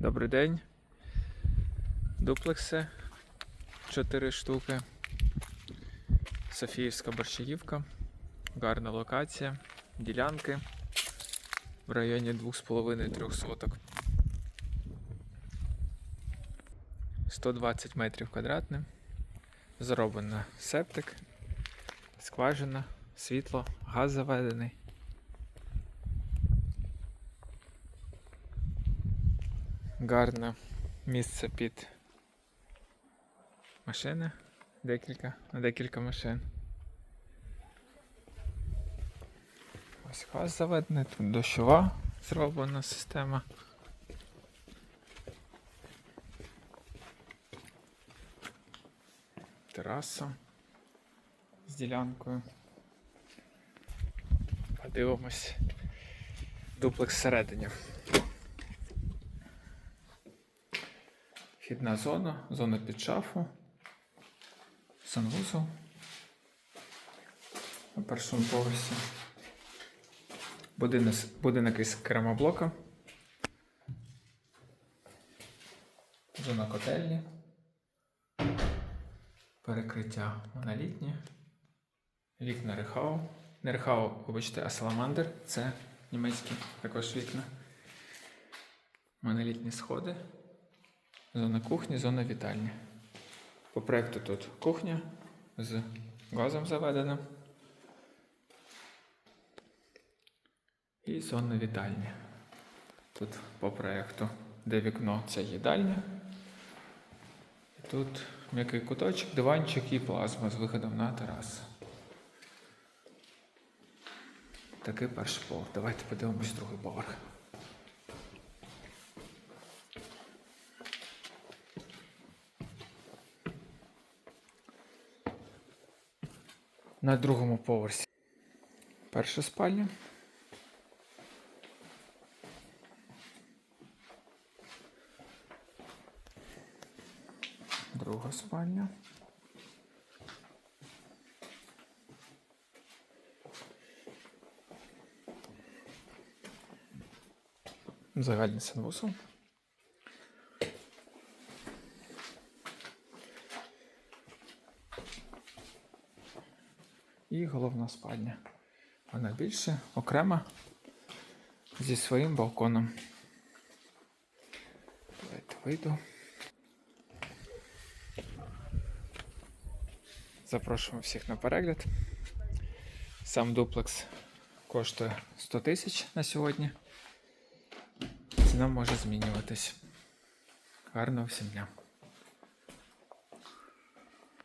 Добрий день. Дуплекси 4 штуки. Софіївська борщагівка. Гарна локація. Ділянки в районі 2,5-3 соток. 120 метрів квадратних. Зроблено септик, скважина, світло, газ заведений. Гарне місце під машини. Декілька, на декілька машин. Ось газ заведений, тут дощова зроблена система. Тераса з ділянкою. Подивимось дуплекс всередині. Вхідна зона, зона під шафу, санвузол на першому поверсі. Будинок, будинок із керамоблока. Зона котельні. Перекриття монолітні. Вікна Рехау. Не Рехау, вибачте, а Саламандр. Це німецькі також вікна. Монолітні сходи. Зона кухні, зона вітальні. По проекту тут кухня з газом заведена. І зона вітальні. Тут по проекту, де вікно, це їдальня. І тут м'який куточок, диванчик і плазма з виходом на терасу. Такий перший поверх. Давайте подивимось другий поверх. На другому поверсі. Перша спальня. Друга спальня. Загальний санвузол. І головна спальня. Вона більше, окрема зі своїм балконом. Давайте вийду. Запрошуємо всіх на перегляд. Сам дуплекс коштує 100 тисяч на сьогодні. Ціна може змінюватись. Гарного всім дня!